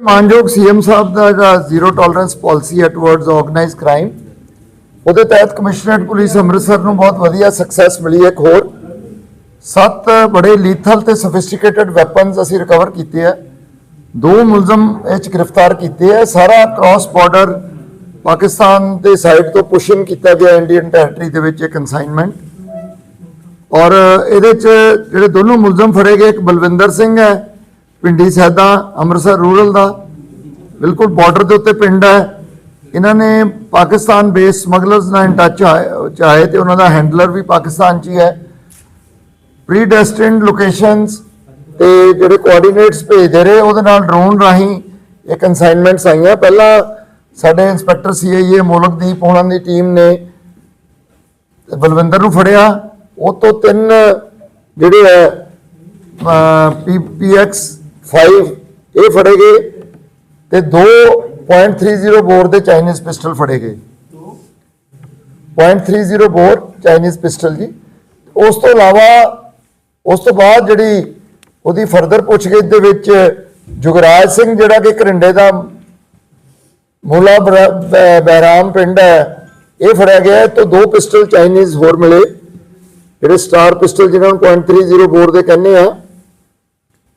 ਮਾਨਯੋਗ ਸੀਐਮ ਸਾਹਿਬ ਦਾ ਜਿਹੜਾ ਜ਼ੀਰੋ ਟੋਲਰੈਂਸ ਪਾਲਿਸੀ ਹੈ ਟੁਵਰਡਸ ਆਰਗੇਨਾਈਜ਼ਡ ਕ੍ਰਾਈਮ, ਉਹਦੇ ਤਹਿਤ ਕਮਿਸ਼ਨਰੇਟ ਪੁਲਿਸ ਅੰਮ੍ਰਿਤਸਰ ਨੂੰ ਬਹੁਤ ਵਧੀਆ ਸਕਸੈਸ ਮਿਲੀ ਹੈ ਇੱਕ ਹੋਰ। ਸੱਤ ਬੜੇ ਲੀਥਲ ਤੇ ਸੋਫਿਸਟੀਕੇਟਡ ਵੈਪਨਸ ਅਸੀਂ ਰਿਕਵਰ ਕੀਤੇ ਆ ਦੋ ਮੁਲਜ਼ਮ ਇਹ 'ਚ ਗ੍ਰਿਫਤਾਰ ਕੀਤੇ ਆ ਸਾਰਾ ਕ੍ਰਾਸ ਬਾਰਡਰ ਪਾਕਿਸਤਾਨ ਦੇ ਸਾਈਡ ਤੋਂ ਪੁਸ਼ਿੰਗ ਕੀਤਾ ਗਿਆ ਇੰਡੀਅਨ ਟੈਰੀਟਰੀ ਦੇ ਵਿੱਚ ਇਹ ਕਨਸਾਈਨਮੈਂਟ ਔਰ ਇਹਦੇ ਚ ਜਿਹੜੇ ਦੋਨੋਂ ਮੁਲਜ਼ਮ ਫੜੇ ਗਏ, ਇੱਕ ਬਲਵਿੰਦਰ ਸਿੰਘ ਹੈ ਪਿੰਡੀ ਸੈਦਾ ਅੰਮ੍ਰਿਤਸਰ ਰੂਰਲ ਦਾ। ਬਿਲਕੁਲ ਬਾਰਡਰ ਦੇ ਉੱਤੇ ਪਿੰਡ ਹੈ। ਇਹਨਾਂ ਨੇ ਪਾਕਿਸਤਾਨ ਬੇਸ ਸਮਗਲਰਸ ਨਾਲ ਇਨ ਟੱਚ ਆਏ ਤੇ ਉਹਨਾਂ ਦਾ ਹੈਂਡਲਰ ਵੀ ਪਾਕਿਸਤਾਨ 'ਚ ਹੀ ਹੈ। ਪ੍ਰੀਡੈਸਟਿਨਡ ਲੋਕੇਸ਼ਨਸ ਤੇ ਜਿਹੜੇ ਕੋਆਰਡੀਨੇਟਸ ਭੇਜਦੇ ਰਹੇ, ਉਹਦੇ ਨਾਲ ਡਰੋਨ ਰਾਹੀਂ ਇਹ ਕਨਸਾਈਨਮੈਂਟਸ ਆਈਆਂ। ਪਹਿਲਾਂ ਸਾਡੇ ਇੰਸਪੈਕਟਰ ਸੀਆਈਏ ਮੋਲਕਦੀਪ ਉਹਨਾਂ ਦੀ ਟੀਮ ਨੇ ਬਲਵਿੰਦਰ ਨੂੰ ਫੜਿਆ। ਉਹ ਤੋਂ ਤਿੰਨ ਜਿਹੜੇ ਹੈ ਪੀਐਕਸ 5 ਇਹ ਫੜੇ ਗਏ ਤੇ 2.30 ਬੋਰ ਦੇ ਚਾਈਨੀਜ਼ ਪਿਸਟਲ ਫੜੇ ਗਏ। 0.30 ਬੋਰ ਚਾਈਨੀਜ਼ ਪਿਸਟਲ ਜੀ। ਉਸ ਤੋਂ ਇਲਾਵਾ, ਉਸ ਤੋਂ ਬਾਅਦ ਜਿਹੜੀ ਉਹਦੀ ਫਰਦਰ ਪੁੱਛਗਿੱਛ ਦੇ ਵਿੱਚ ਜੁਗਰਾਜ ਸਿੰਘ ਜਿਹੜਾ ਕਿ ਕਰਿੰਡੇ ਦਾ ਮੂਲਾ ਬਰ- ਬਹਿਰਾਮ ਪਿੰਡ ਹੈ, ਇਹ ਫੜਿਆ ਗਿਆ। ਹੈ ਤੋਂ ਦੋ ਪਿਸਟਲ ਚਾਈਨੀਜ਼ ਹੋਰ ਮਿਲੇ। ਜਿਹੜੇ ਸਟਾਰ ਪਿਸਟਲ ਜਿਹਨਾਂ ਨੂੰ 0.30 ਬੋਰ ਦੇ ਕਹਿੰਦੇ ਆ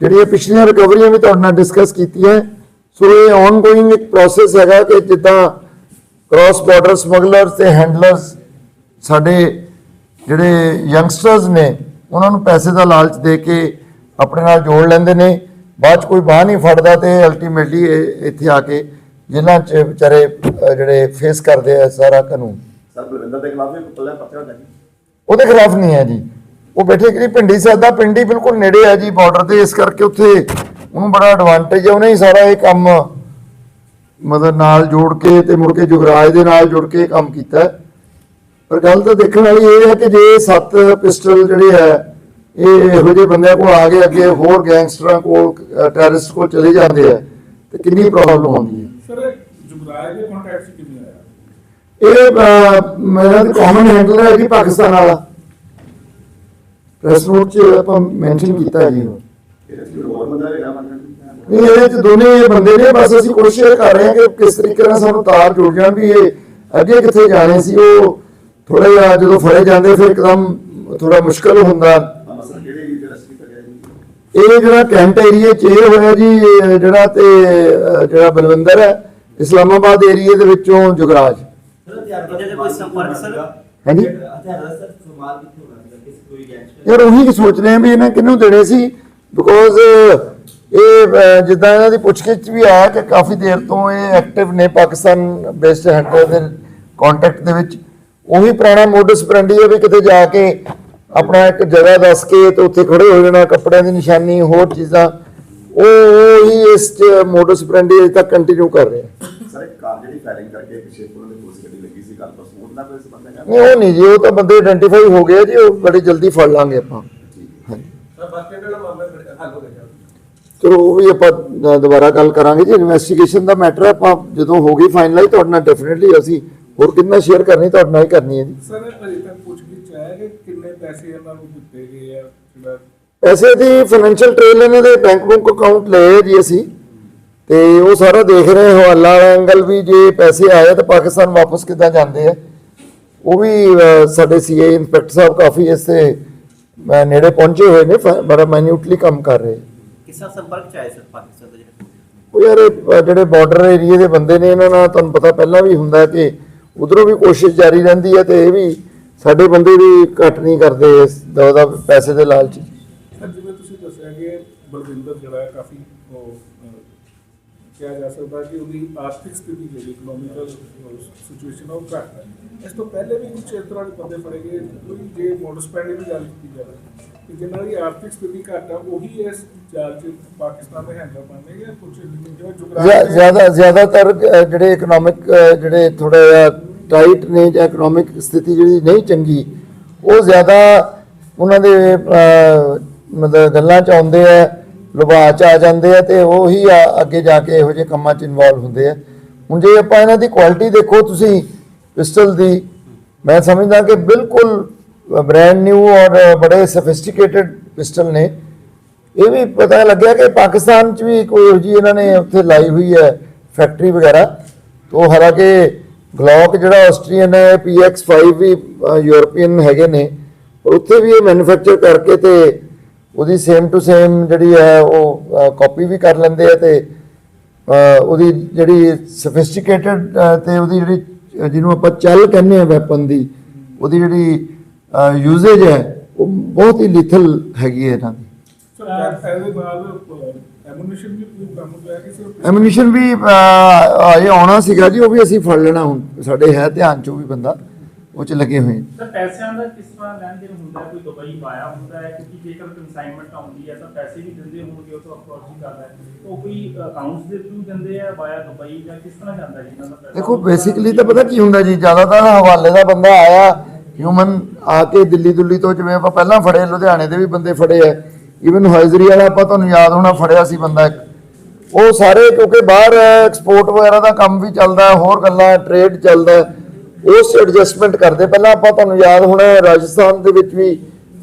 ਜਿਹੜੀਆਂ ਪਿਛਲੀਆਂ ਰਿਕਵਰੀਆਂ ਵੀ ਤੁਹਾਡੇ ਨਾਲ ਡਿਸਕਸ ਕੀਤੀਆਂ ਸੋ ਇਹ ਆਨਗੋਇੰਗ ਇੱਕ ਪ੍ਰੋਸੈਸ ਹੈਗਾ ਕਿ ਜਿੱਦਾਂ ਕ੍ਰਾਸ ਬਾਰਡਰ ਸਮਗਲਰਸ ਤੇ ਹੈਂਡਲਰਸ ਸਾਡੇ ਜਿਹੜੇ ਯੰਗਸਟਰਸ ਨੇ ਉਹਨਾਂ ਨੂੰ ਪੈਸੇ ਦਾ ਲਾਲਚ ਦੇ ਕੇ ਆਪਣੇ ਨਾਲ ਜੋੜ ਲੈਂਦੇ ਨੇ। ਬਾਅਦ ਚ ਕੋਈ ਬਾਹ ਨਹੀਂ ਫੜਦਾ ਤੇ ਅਲਟੀਮੇਟਲੀ ਇੱਥੇ ਆ ਕੇ ਜਿਨ੍ਹਾਂ ਚ ਵਿਚਾਰੇ ਜਿਹੜੇ ਫੇਸ ਕਰਦੇ ਆ ਸਾਰਾ ਕਾਨੂੰਨ। ਸਰ ਬਲਵਿੰਦਰ ਦੇ ਖਿਲਾਫ ਵੀ ਪੱਲਾ ਪੱਤਰ ਹੁੰਦਾ ਜੀ। ਉਹਦੇ ਖਿਲਾਫ ਨਹੀਂ ਹੈ ਜੀ। ਉਹ ਬੈਠੇ ਕਿ ਪਿੰਡੀ ਸਾਦਾ ਪਿੰਡੀ ਬਿਲਕੁਲ ਨੇੜੇ ਹੈ ਜੀ ਬਾਰਡਰ ਤੇ ਇਸ ਕਰਕੇ ਉੱਥੇ ਉਹਨੂੰ ਬੜਾ ਐਡਵਾਂਟੇਜ ਹੈ ਉਹਨੇ ਹੀ ਸਾਰਾ ਇਹ ਕੰਮ ਮਤਲਬ ਨਾਲ ਜੋੜ ਕੇ ਤੇ ਮੁੜ ਕੇ ਜੁਗਰਾਜ ਦੇ ਨਾਲ ਜੁੜ ਕੇ ਕੰਮ ਕੀਤਾ। ਪਰ ਗੱਲ ਤਾਂ ਦੇਖਣ ਵਾਲੀ ਇਹ ਹੈ ਕਿ ਜੇ ਸੱਤ ਪਿਸਟਲ ਜਿਹੜੇ ਹੈ ਇਹ ਇਹੋ ਜਿਹੇ ਬੰਦਿਆਂ ਕੋਲ ਆ ਗਏ ਅੱਗੇ ਹੋਰ ਗੈਂਗਸਟਰਾਂ ਕੋਲ ਟੈਰਰਿਸਟ ਕੋਲ ਚਲੇ ਜਾਂਦੇ ਆ ਤੇ ਕਿੰਨੀ ਪ੍ਰੋਬਲਮ ਆਉਂਦੀ ਹੈ? ਸਰ ਜੁਗਰਾਜ ਦੇ ਕੰਟੈਕਟ ਕਿਵੇਂ ਆਇਆ? ਇਹ ਮੇਰਾ ਕਾਮਨ ਹੈਂਡਲਰ ਹੈ ਜੀ ਪਾਕਿਸਤਾਨ ਵਾਲਾ। ਪ੍ਰੈਸ ਨੋਟ 'ਚ ਆਪਾਂ ਮੈਂਸ਼ਨ ਕੀਤਾ ਹੈ ਜੀ। ਮੰਨ ਨਹੀਂ ਇਹਦੇ 'ਚ ਦੋਨੇ ਇਹ ਬੰਦੇ ਨੇ ਬਸ ਅਸੀਂ ਕੋਸ਼ਿਸ਼ ਕਰ ਰਹੇ ਹਾਂ ਕਿ ਕਿਸ ਤਰੀਕੇ ਨਾਲ ਸਾਨੂੰ ਤਾਰ ਜੁੜ ਜਾਣ ਵੀ ਇਹ ਅੱਗੇ ਕਿੱਥੇ ਜਾਣੇ ਸੀ ਉਹ ਥੋੜਾ ਜਿਹਾ ਜਦੋਂ ਫੜੇ ਜਾਂਦੇ ਫਿਰ ਇੱਕਦਮ ਥੋੜਾ ਮੁਸ਼ਕਲ ਹੁੰਦਾ। ਇਹ ਜਿਹੜਾ ਕੈਂਟ ਏਰੀਆ 'ਚ ਇਹ ਹੋਇਆ ਜੀ ਜਿਹੜਾ ਤੇ ਜਿਹੜਾ ਬਲਵਿੰਦਰ ਹੈ ਇਸਲਾਮਾਬਾਦ ਏਰੀਆ ਦੇ ਵਿੱਚੋਂ ਜੁਗਰਾਜ। ਇਹਦੇ ਤੇ ਕੋਈ ਸੰਪਰਕ ਸਰ? ਹਾਂਜੀ? ਹਥਿਆਰਾਂ ਦਾ ਸਰ ਸਵਾਲ ਕਿੱਥੇ ਹੋਣਾ? ਯਾਰ ਉਹੀ ਸੋਚ ਰਹੇ ਆ ਵੀ ਇਹਨੇ ਕਿਹਨੂੰ ਦੇਣੇ ਸੀ? ਬਿਕੋਜ਼ ਇਹ ਜਿੱਦਾਂ ਇਹਨਾਂ ਦੀ ਪੁੱਛਗਿੱਛ ਵੀ ਆਇਆ ਕਿ ਕਾਫੀ ਦੇਰ ਤੋਂ ਇਹ ਐਕਟਿਵ ਨੇ ਪਾਕਿਸਤਾਨ ਬੇਸਡ ਹੈਂਡਲਰ ਦੇ ਕੰਟੈਕਟ ਦੇ ਵਿੱਚ। ਉਹੀ ਪੁਰਾਣਾ ਮੋਡਸ ਪ੍ਰੈਂਡੀ ਹੈ ਵੀ ਕਿਤੇ ਜਾ ਕੇ ਆਪਣਾ ਇੱਕ ਜਗ੍ਹਾ ਦੱਸ ਕੇ ਤੇ ਉੱਥੇ ਖੜੇ ਹੋ ਜਾਣਾ, ਕੱਪੜਿਆਂ ਦੀ ਨਿਸ਼ਾਨੀ, ਹੋਰ ਚੀਜ਼ਾਂ। ਉਹ ਉਹ ਹੀ ਇਸ ਮੋਡਸ ਪ੍ਰੈਂਡੀ ਅਜੇ ਤੱਕ ਕੰਟੀਨਿਊ ਕਰ ਰਹੇ। ਆ ਸਰ ਇੱਕ ਕਾਰ ਜਿਹੜੀ ਫਾਇਰਿੰਗ ਕਰਕੇ ਪਿੱਛੇ ਪੁਲਿਸ ਦੀ ਪੁਲਿਸ ਗੱਡੀ ਲੱਗੀ ਸੀ ਕੱਲ ਪਰਸੋਂ ਉਹਦਾ ਕੋਈ ਸੰਬੰਧ ਹੈਗਾ ਨਹੀਂ ਉਹ ਨਹੀਂ ਜੀ ਉਹ ਤਾਂ ਬੰਦੇ ਆਇਡੈਂਟੀਫਾਈ ਹੋ ਗਏ ਜੀ ਉਹ ਬੜੀ ਜਲਦੀ ਫੜ ਲਾਂਗੇ ਆਪਾਂ। ਹਾਂਜੀ। ਸਰ ਬਸ ਦਾ ਮਾਮਲਾ ਹੱਲ ਹੋ ਗਿਆ। ਚਲੋ ਉਹ ਵੀ ਆਪਾਂ ਦੁਬਾਰਾ ਗੱਲ ਕਰਾਂਗੇ ਜੀ। ਇਨਵੈਸਟੀਗੇਸ਼ਨ ਦਾ ਮੈਟਰ ਆਪਾਂ ਜਦੋਂ ਹੋ ਗਈ ਫਾਈਨਲਾਈਜ਼ ਤੁਹਾਡੇ ਨਾਲ ਡੈਫੀਨਿਟਲੀ ਅਸੀਂ ਹੋਰ ਕਿੰਨਾ ਸ਼ੇਅਰ ਕਰਨੀ ਤੁਹਾਡੇ ਨਾਲ ਹੀ ਕਰਨੀ ਹੈ ਜੀ। ਸਰ ਅਜੇ ਤੱਕ ਪੁੱਛ ਗਿੱਛ ਆਇਆ ਕਿ ਕਿੰਨੇ ਪੈਸੇ ਇਹਨਾਂ ਨੂੰ ਦਿੱਤੇ ਗਏ ਆ? ਪੈਸੇ ਦੀ ਫਾਈਨੈਂਸ਼ੀਅਲ ਟ੍ਰੇਲ ਇਹਨਾਂ ਦੇ ਬੈਂਕ ਬੁੱਕ ਅਕਾਊਂਟ ਲਏ ਜੀ ਅਸੀਂ। ਤੇ ਉਹ ਸਾਰਾ ਦੇਖ ਰਹੇ ਹਾਂ ਹਵਾਲਾ ਐਂਗਲ ਵੀ ਜੇ ਪੈਸੇ ਆਏ ਤਾਂ ਪਾਕਿਸਤਾਨ ਵਾਪਸ ਕਿੱਦਾਂ ਜਾਂਦੇ ਆ? ਉਹ ਵੀ ਸਾਡੇ ਸੀਏ ਇੰਸਪੈਕਟਰ ਸਾਹਿਬ ਕਾਫੀ ਇਸ ਤੇ ਨੇੜੇ ਪਹੁੰਚੇ ਹੋਏ ਨੇ ਬੜਾ ਮਾਈਨਿਊਟਲੀ ਕੰਮ ਕਰ ਰਹੇ। ਕਿਸ ਸੰਪਰਕ ਚ ਆਏ ਸਰ ਪਾਕਿਸਤਾਨ ਦੇ ਜਿਹੜੇ ਉਹ ਯਾਰ ਜਿਹੜੇ ਬਾਰਡਰ ਏਰੀਏ ਦੇ ਬੰਦੇ ਨੇ ਇਹਨਾਂ ਨਾਲ ਤੁਹਾਨੂੰ ਪਤਾ ਪਹਿਲਾਂ ਵੀ ਹੁੰਦਾ ਕਿ ਉਧਰੋਂ ਵੀ ਕੋਸ਼ਿਸ਼ ਜਾਰੀ ਰਹਿੰਦੀ ਹੈ ਤੇ ਇਹ ਵੀ ਸਾਡੇ ਬੰਦੇ ਵੀ ਘੱਟ ਨਹੀਂ ਕਰਦੇ ਇਸ ਦਾ ਉਹਦਾ ਪੈਸੇ ਦੇ ਲਾਲਚ ਜਿਵੇਂ ਤੁਸੀਂ ਦੱਸਿਆ ਕਿ ਬਲਵਿੰਦਰ ਜਿਹੜਾ ਹੈ ਕਾਫੀ ਕਿਹਾ ਜਾ ਸਕਦਾ ਕਿ ਉਹਦੀ ਆਰਥਿਕ ਸਥਿਤੀ ਜਿਹੜੀ ਇਕਨੋਮਿਕਲ ਸਿਚੁਏਸ਼ਨ ਉਹ ਘੱਟ ਹੈ। ਇਸ ਤੋਂ ਪਹਿਲੇ ਵੀ ਕੁਝ ਇਸ ਤਰ੍ਹਾਂ ਦੇ ਬੰਦੇ ਫੜੇ ਗਏ। ਕੋਈ ਜੇ ਮੋਡਸ ਪੈਂਡੇ ਦੀ ਗੱਲ ਕੀਤੀ ਜਾਵੇ ਕਿ ਜਿਨ੍ਹਾਂ ਦੀ ਆਰਥਿਕ ਸਥਿਤੀ ਘੱਟ ਆ ਉਹੀ ਇਸ ਜਾਲ ਚ ਪਾਕਿਸਤਾਨ ਦੇ ਹੈਂਡਲ ਬਣਨੇ ਜਾਂ ਕੁਝ ਜਿਵੇਂ ਜ਼ਿਆਦਾ ਜ਼ਿਆਦਾਤਰ ਜਿਹੜੇ ਇਕਨੋਮਿਕ ਜਿਹੜੇ ਥੋੜਾ ਜਿਹਾ ਟਾਈਟ ਨੇ ਜਾਂ ਇਕਨੋਮਿਕ ਸਥਿਤੀ ਜਿਹੜੀ ਨਹੀਂ ਚੰਗੀ ਉਹ ਜ਼ਿਆਦਾ ਉਹਨਾਂ ਦੇ ਮਤਲਬ ਗੱਲਾਂ ਚ ਆਉਂਦੇ ਆ। ਲੁਭਾ ਚ ਆ ਜਾਂਦੇ ਆ ਤੇ ਉਹੀ ਆ- ਅੱਗੇ ਜਾ ਕੇ ਇਹੋ ਜਿਹੇ ਕੰਮਾਂ ਚ ਇਨਵੋਲਵ ਹੁੰਦੇ ਆ। ਹੁਣ ਜੇ ਆਪਾਂ ਇਹਨਾਂ ਦੀ ਕੁਆਲਿਟੀ ਦੇਖੋ ਤੁਸੀਂ ਪਿਸਟਲ ਦੀ, ਮੈਂ ਸਮਝਦਾ ਕਿ ਬਿਲਕੁਲ ਬ੍ਰੈਂਡ ਨਿਊ ਔਰ ਬੜੇ ਸਫਿਸਟੀਕੇਟਡ ਪਿਸਟਲ ਨੇ। ਇਹ ਵੀ ਪਤਾ ਲੱਗਿਆ ਕਿ ਪਾਕਿਸਤਾਨ ਚ ਵੀ ਕੋਈ ਜੀ ਇਹਨਾਂ ਨੇ ਉੱਥੇ ਲਾਈ ਹੋਈ ਹੈ ਫੈਕਟਰੀ ਵਗੈਰਾ। ਉਹ ਹਾਲਾਂਕਿ ਗਲੌਕ ਜਿਹੜਾ ਆਸਟਰੀਅਨ ਹੈ PX5 ਵੀ ਯੂਰਪੀਅਨ ਹੈਗੇ ਨੇ। ਉੱਥੇ ਵੀ ਇਹ ਮੈਨੂਫੈਕਚਰ ਕਰਕੇ ਤੇ ਉਹਦੀ ਸੇਮ ਟੂ ਸੇਮ ਜਿਹੜੀ ਹੈ ਉਹ ਕਾਪੀ ਵੀ ਕਰ ਲੈਂਦੇ ਆ ਤੇ ਉਹਦੀ ਜਿਹੜੀ ਸਫਿਸਟੀਕੇਟਡ ਤੇ ਉਹਦੀ ਜਿਹੜੀ ਜਿਹਨੂੰ ਆਪਾਂ ਚੱਲ ਕਹਿੰਦੇ ਆ ਵੈਪਨ ਦੀ ਉਹਦੀ ਜਿਹੜੀ ਯੂਜ਼ੇਜ ਹੈ ਉਹ ਬਹੁਤ ਹੀ ਲਿਥਲ ਹੈਗੀ ਹੈ ਇਹਨਾਂ ਦੀ। ਐਮੂਨੇਸ਼ਨ ਵੀ ਐਮੂਨੀਸ਼ਨ ਵੀ ਇਹ ਆਉਣਾ ਸੀਗਾ ਜੀ ਉਹ ਵੀ ਅਸੀਂ ਫੜ ਲੈਣਾ ਹੁਣ ਸਾਡੇ ਹੈ ਧਿਆਨ ਚ ਵੀ ਬੰਦਾ। ਉਹ ਚ ਲੱਗੇ ਹੋਏ। ਸਰ ਪੈਸਿਆਂ ਦਾ ਕਿਸ ਤਰ੍ਹਾਂ ਲੈਣ ਦੇਣ ਹੁੰਦਾ? ਹੈ? ਕੋਈ ਦੁਬਈ ਪਾਇਆ ਹੁੰਦਾ ਹੈ ਕਿਉਂਕਿ ਜੇਕਰ ਕਨਸਾਈਨਮੈਂਟ ਆਉਂਦੀ ਹੈ ਤਾਂ ਪੈਸੇ ਵੀ ਦਿੰਦੇ ਹੋਣਗੇ ਉਹ ਤੋਂ ਹੀ ਕਰਦਾ ਹੈ। ਉਹ ਕੋਈ ਅਕਾਊਂਟਸ ਦੇ ਥਰੂ ਦਿੰਦੇ ਆ ਵਾਇਆ ਦੁਬਈ ਜਾਂ ਕਿਸ ਤਰ੍ਹਾਂ ਜਾਂਦਾ ਜੀ? ਇਹਨਾਂ ਦਾ ਪੈਸਾ ਦੇਖੋ ਬੇਸਿਕਲੀ ਤਾਂ ਪਤਾ ਕੀ ਹੁੰਦਾ ਜੀ? ਜ਼ਿਆਦਾਤਰ ਹਵਾਲੇ ਦਾ ਬੰਦਾ ਆਇਆ ਹਿਊਮਨ ਆ ਕੇ ਦਿੱਲੀ ਦੁੱਲੀ ਤੋਂ ਜਿਵੇਂ ਆਪਾਂ ਪਹਿਲਾਂ ਫੜੇ ਲੁਧਿਆਣੇ ਦੇ ਵੀ ਬੰਦੇ ਫੜੇ ਆ। ਇਵਨ ਹਾਜ਼ਰੀ ਵਾਲਾ ਆਪਾਂ ਤੁਹਾਨੂੰ ਯਾਦ ਹੋਣਾ ਫੜਿਆ ਸੀ ਬੰਦਾ ਇੱਕ। ਉਹ ਸਾਰੇ ਕਿਉਂਕਿ ਬਾਹਰ ਐਕਸਪੋਰਟ ਵਗੈਰਾ ਦਾ ਕੰਮ ਵੀ ਚੱਲਦਾ ਹੈ, ਹੋਰ ਗੱਲਾਂ ਟ੍ਰੇਡ ਚੱਲਦਾ। ਉਸ ਐਡਜਸਟਮੈਂਟ ਕਰਦੇ। ਪਹਿਲਾਂ ਆਪਾਂ ਤੁਹਾਨੂੰ ਯਾਦ ਹੋਣਾ ਰਾਜਸਥਾਨ ਦੇ ਵਿੱਚ ਵੀ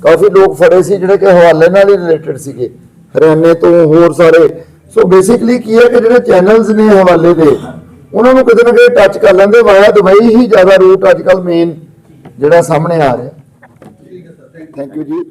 ਕਾਫੀ ਲੋਕ ਫੜੇ ਸੀ ਜਿਹੜੇ ਕਿ ਹਵਾਲੇ ਨਾਲ ਹੀ ਰਿਲੇਟਡ ਸੀਗੇ। ਹਰਿਆਣੇ ਤੋਂ ਹੋਰ ਸਾਰੇ। ਸੋ ਬੇਸਿਕਲੀ ਕੀ ਹੈ ਕਿ ਜਿਹੜੇ ਚੈਨਲਸ ਨੇ ਹਵਾਲੇ ਦੇ ਉਹਨਾਂ ਨੂੰ ਕਿਤੇ ਨਾ ਕਿਤੇ ਟੱਚ ਕਰ ਲੈਂਦੇ। ਵਾਇਆ ਦੁਬਈ ਹੀ ਜ਼ਿਆਦਾ ਰੂਟ ਅੱਜ ਕੱਲ ਮੇਨ ਜਿਹੜਾ ਸਾਹਮਣੇ ਆ ਰਿਹਾ। ਥੈਂਕ ਯੂ ਜੀ।